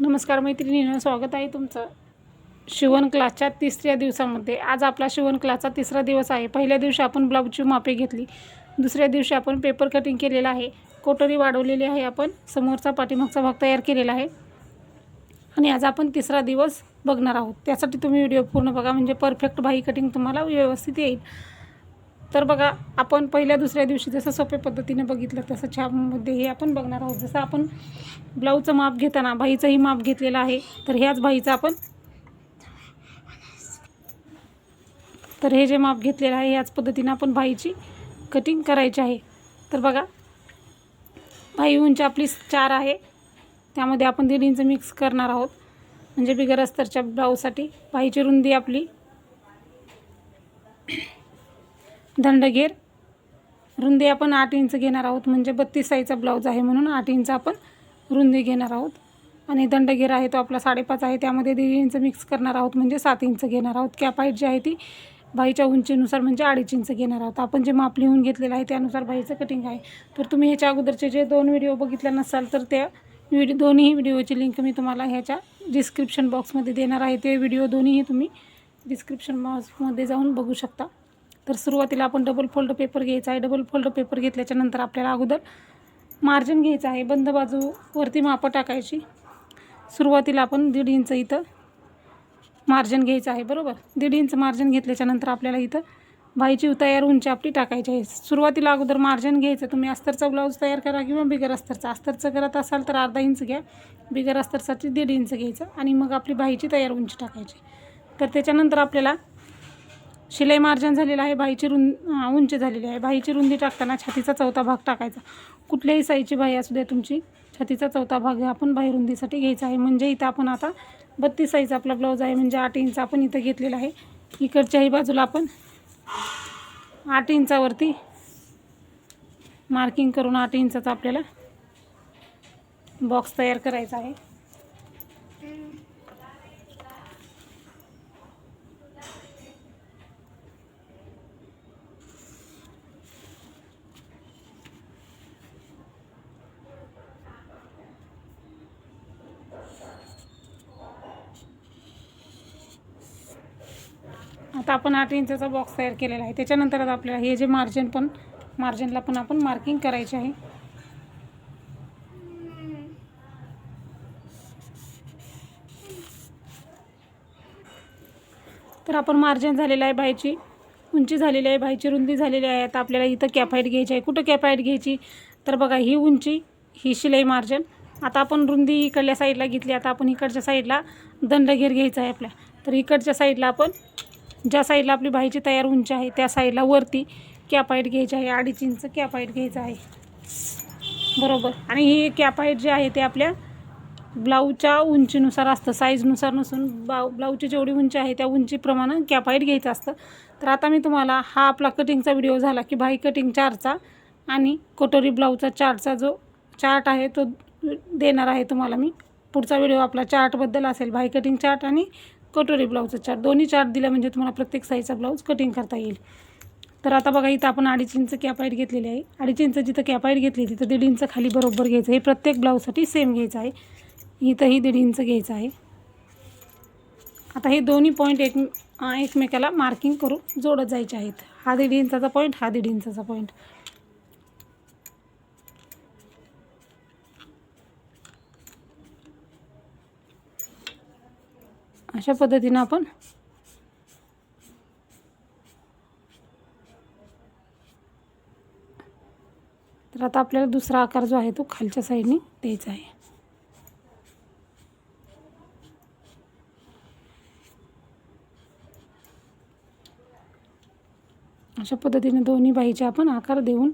नमस्कार मैत्रिणीनं स्वागत आहे तुमचं शिवण क्लासच्या तिसऱ्या दिवसामध्ये. आज आपला शिवण क्लासचा तिसरा दिवस आहे. पहिल्या दिवशी आपण ब्लाऊजची मापे घेतली. दुसऱ्या दिवशी आपण पेपर कटिंग केलेलं आहे. कोटरी वाढवलेली आहे आपण. समोरचा पाठीमागचा भाग तयार केलेला आहे. आणि आज आपण तिसरा दिवस बघणार आहोत. त्यासाठी तुम्ही व्हिडिओ पूर्ण बघा. म्हणजे परफेक्ट बाही कटिंग तुम्हाला व्यवस्थित येईल. तर बघा आपण पहिल्या दुसऱ्या दिवशी जसं सोप्या पद्धतीने बघितलं तसं छापमध्ये हे आपण बघणार आहोत. जसं आपण ब्लाऊजचं माप घेताना भाईचंही माप घेतलेलं आहे तर ह्याच भाईचं आपण तर हे जे माप घेतलेलं आहे याच पद्धतीनं आपण भाईची कटिंग करायची आहे. तर बघा भाई उंची आपली चार आहे. त्यामध्ये आपण दीड इंच मिक्स करणार आहोत. म्हणजे बिगर अस्तरच्या ब्लाऊजसाठी भाईची रुंदी आपली दंडगेर. रुंदी आपण आठ इंच घेणार आहोत म्हणजे बत्तीस साईजचा ब्लाऊज आहे म्हणून आठ इंच आपण रुंदी घेणार आहोत. आणि दंडगेर आहे तो आपला साडेपाच आहे त्यामध्ये दीड इंच मिक्स करणार आहोत म्हणजे सात इंच घेणार आहोत. कॅप हाईट जी आहे ती बाईच्या उंचीनुसार म्हणजे अडीच इंच घेणार आहोत. आपण जे माप लिहून घेतलेलं आहे त्यानुसार बाईचं कटिंग आहे. तर तुम्ही ह्याच्या अगोदरचे जे दोन व्हिडिओ बघितले नसाल तर त्या व्हिडिओ दोन्ही व्हिडिओची लिंक मी तुम्हाला ह्याच्या डिस्क्रिप्शन बॉक्समध्ये देणार आहे. ते व्हिडिओ दोन्हीही तुम्ही डिस्क्रिप्शन बॉक्समध्ये जाऊन बघू शकता. तर सुरुवातीला आपण डबल फोल्ड पेपर घ्यायचा आहे. डबल फोल्ड पेपर घेतल्याच्यानंतर आपल्याला अगोदर मार्जिन घ्यायचं आहे. बंद बाजूवरती मापं टाकायची. सुरुवातीला आपण दीड इंच इथं मार्जिन घ्यायचं आहे. बरोबर? दीड इंच मार्जिन घेतल्याच्यानंतर आपल्याला इथं बाईची तयार उंची आपली टाकायची आहे. सुरुवातीला अगोदर मार्जिन घ्यायचं. तुम्ही अस्तरचा ब्लाऊज तयार करा किंवा बिगर अस्तरचा. अस्तरचं करत असाल तर अर्धा इंच घ्या. बिगर अस्तरसाठी दीड इंच घ्यायचं आणि मग आपली बाईची तयार उंची टाकायची. तर त्याच्यानंतर आपल्याला शिलाई मार्जन झालेलं आहे बाईची रुं उंची झालेली आहे. बाईची रुंदी टाकताना छातीचा चौथा भाग टाकायचा. कुठल्याही साईजची बाई असू द्या तुमची छातीचा चौथा भाग आपण बाई रुंदीसाठी घ्यायचा आहे. म्हणजे इथं आपण आता बत्तीस साईज आपला ब्लाऊज आहे म्हणजे आठ इंच आपण इथं घेतलेला आहे. इकडच्याही बाजूला आपण आठ इंचावरती मार्किंग करून आठ इंचाचा आपल्याला बॉक्स तयार करायचा आहे. आता आपण आठ इंचाचा बॉक्स तयार केलेला आहे. त्याच्यानंतर आता आपल्याला हे जे मार्जिन पण मार्जिनला पण आपण मार्किंग करायचे आहे. तर आपण मार्जिन झालेलं आहे बाईची. उंची झालेली आहे बाईची रुंदी झालेली आहे. आता आपल्याला इथं कॅपाईट घ्यायची आहे. कुठं कॅपाईट घ्यायची? तर बघा ही उंची ही शिलाई मार्जिन आता आपण रुंदी इकडल्या साईडला घेतली. आता आपण इकडच्या साईडला दंडघेर घ्यायचा आहे आपल्या. तर इकडच्या साईडला आपण ज्या साईडला आपली भाईची तयार उंची आहे त्या साईडला वरती कॅपाईट घ्यायची आहे अडीच इंच कॅपाईट घ्यायचं आहे. बरोबर? आणि ही कॅपाईट जे आहे ते आपल्या ब्लाऊजच्या उंचीनुसार असतं. साईजनुसार नसून बा ब्लाऊजची जेवढी उंची आहे त्या उंचीप्रमाणे कॅपाईट घ्यायचं असतं. तर आता मी तुम्हाला हा आपला कटिंगचा व्हिडिओ झाला की भाई कटिंग चारचा आणि कटोरी ब्लाऊजचा चार्टचा जो चार्ट आहे तो देणार आहे तुम्हाला मी. पुढचा व्हिडिओ आपला चार्टबद्दल असेल. भाई कटिंग चार्ट आणि कटोरी ब्लाऊजचा चार्ट दोन्ही चार्ट दिला म्हणजे तुम्हाला प्रत्येक साईजचा ब्लाऊज कटिंग करता येईल. तर आता बघा इथं आपण अडीच इंच कॅपाईट घेतलेली आहे. अडीच इंच जिथं कॅपाईट घेतली तिथं दीड इंच खाली बरोबर घ्यायचं हे प्रत्येक ब्लाऊजसाठी सेम घ्यायचं आहे. इथंही दीड इंच घ्यायचं आहे. आता हे दोन्ही पॉईंट एक एकमेकाला मार्किंग करून जोडत जायचे आहेत. हा दीड इंचाचा पॉईंट हा दीड इंचाचा पॉईंट अशा पद्धतीनं आपण तर आता आपल्याला दुसरा आकार जो आहे तो खालच्या साईडने द्यायचा आहे. अशा पद्धतीने दोन्ही बाईचे आपण आकार देऊन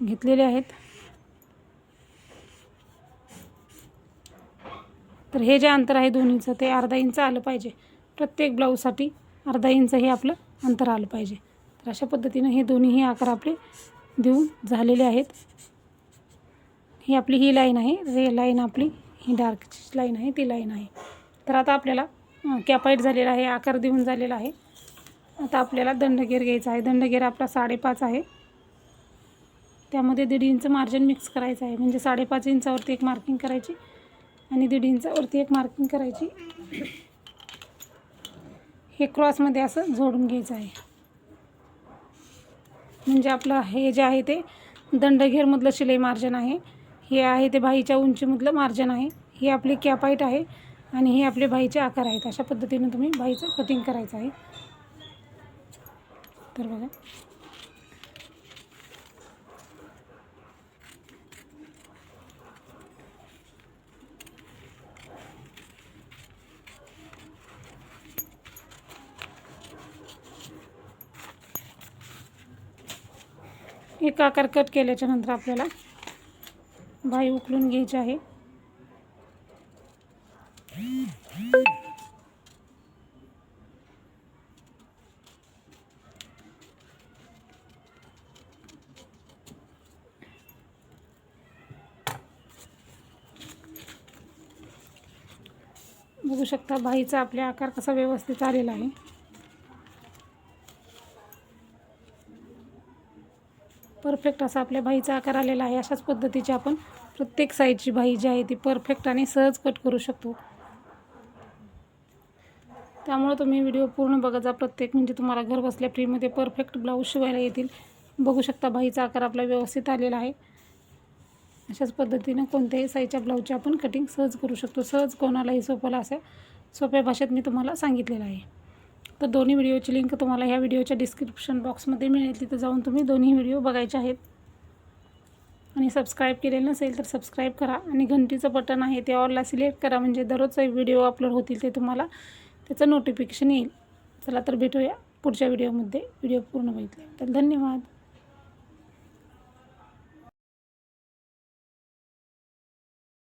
घेतलेले आहेत. तर हे जे अंतर आहे दोन्हीचं ते अर्धा इंच आलं पाहिजे. प्रत्येक ब्लाऊजसाठी अर्धा इंच हे आपलं अंतर आलं पाहिजे. तर अशा पद्धतीनं हे दोन्हीही आकार आपले देऊन झालेले आहेत. ही आपली ही लाईन आहे. हे लाईन आपली ही डार्क लाईन आहे ती लाईन आहे. तर आता आपल्याला कॅपाईट झालेला आहे आकार देऊन झालेला आहे. आता आपल्याला दंडगेर घ्यायचा आहे. दंडगेर आपला साडेपाच आहे. त्यामध्ये दीड इंच मार्जिन मिक्स करायचं आहे. म्हणजे साडेपाच इंचावरती एक मार्किंग करायची. आणि दीड इंचावरती एक मार्किंग करायची. हे क्रॉसमध्ये असं जोडून घ्यायचं आहे. म्हणजे आपलं हे जे आहे ते दंडघेरमधलं शिलाई मार्जन आहे. हे आहे ते भाईच्या उंचीमधलं मार्जन आहे. ही आपली कॅपाईट आहे आणि हे आपले बाईचे आकार आहेत. अशा पद्धतीने तुम्ही बाईचं कटिंग करायचं आहे. तर बघा. एक आकार कट केल्याच्यानंतर आपल्याला बाई उकलून घ्यायची आहे. बघू शकता बाईचा आपल्या आकार कसा व्यवस्थित आलेला आहे. परफेक्ट असा आपल्या भाईचा आकार आलेला आहे अशाच पद्धतीची आपण प्रत्येक साईजची बाई जी आहे ती परफेक्ट आणि सहज कट करू शकतो. त्यामुळे तुम्ही व्हिडिओ पूर्ण बघा जा प्रत्येक म्हणजे तुम्हाला घर बसल्या फ्रीमध्ये परफेक्ट ब्लाऊज शिवायला येतील. बघू शकता भाईचा आकार आपला व्यवस्थित आलेला आहे. अशाच पद्धतीनं कोणत्याही साईजच्या ब्लाऊजची आपण कटिंग सहज करू शकतो. सहज कोणालाही सोपंला असं सोप्या भाषेत मी तुम्हाला सांगितलेलं आहे. तर दोन्ही व्हिडिओची लिंक तुम्हाला ह्या व्हिडिओच्या डिस्क्रिप्शन बॉक्समध्ये मिळेल. तिथं जाऊन तुम्ही दोन्ही व्हिडिओ बघायचे आहेत. आणि सबस्क्राईब केलेलं नसेल तर सबस्क्राईब करा. आणि घंटीचं बटन आहे ते ऑलला सिलेक्ट करा. म्हणजे दररोजचे व्हिडिओ अपलोड होतील ते तुम्हाला त्याचं नोटिफिकेशन येईल. चला तर भेटूया पुढच्या व्हिडिओमध्ये व्हिडिओ पूर्ण बघितले तर धन्यवाद.